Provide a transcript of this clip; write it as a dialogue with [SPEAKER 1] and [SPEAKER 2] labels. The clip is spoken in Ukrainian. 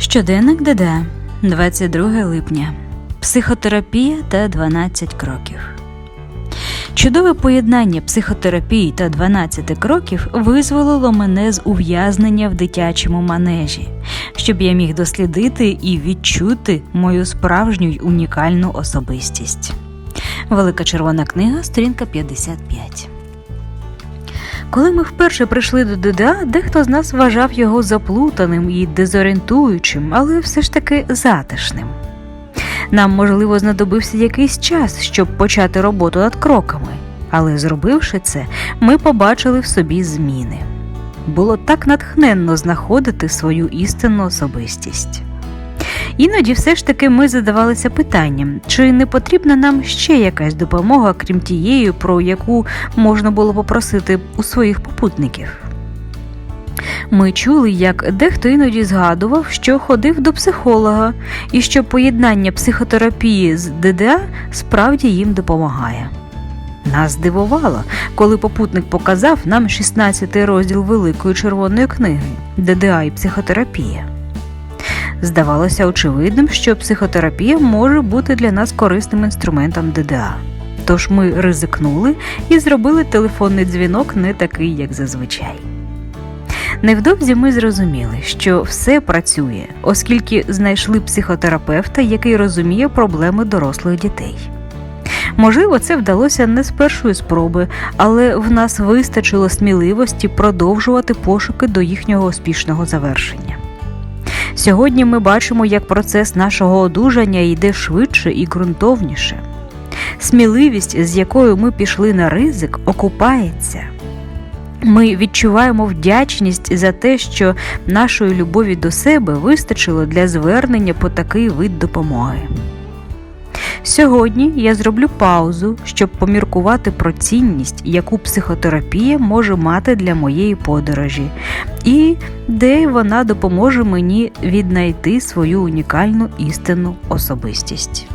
[SPEAKER 1] Щоденник ДД, 22 липня. Психотерапія та 12 кроків. Чудове поєднання психотерапії та 12 кроків визволило мене з ув'язнення в дитячому манежі, щоб я міг дослідити і відчути мою справжню й унікальну особистість. Велика червона книга, сторінка 55. Коли ми вперше прийшли до ДДА, дехто з нас вважав його заплутаним і дезорієнтуючим, але все ж таки затишним. Нам, можливо, знадобився якийсь час, щоб почати роботу над кроками, але зробивши це, ми побачили в собі зміни. Було так натхненно знаходити свою істинну особистість. Іноді все ж таки ми задавалися питанням, чи не потрібна нам ще якась допомога, крім тієї, про яку можна було попросити у своїх попутників. Ми чули, як дехто іноді згадував, що ходив до психолога, і що поєднання психотерапії з ДДА справді їм допомагає. Нас здивувало, коли попутник показав нам 16 розділ Великої червоної книги ДДА і психотерапія. Здавалося очевидним, що психотерапія може бути для нас корисним інструментом ДДА. Тож ми ризикнули і зробили телефонний дзвінок не такий, як зазвичай. Невдовзі ми зрозуміли, що все працює, оскільки знайшли психотерапевта, який розуміє проблеми дорослих дітей. Можливо, це вдалося не з першої спроби, але в нас вистачило сміливості продовжувати пошуки до їхнього успішного завершення. Сьогодні ми бачимо, як процес нашого одужання йде швидше і ґрунтовніше. Сміливість, з якою ми пішли на ризик, окупається. Ми відчуваємо вдячність за те, що нашої любові до себе вистачило для звернення по такий вид допомоги. Сьогодні я зроблю паузу, щоб поміркувати про цінність, яку психотерапія може мати для моєї подорожі, і де вона допоможе мені віднайти свою унікальну істинну особистість.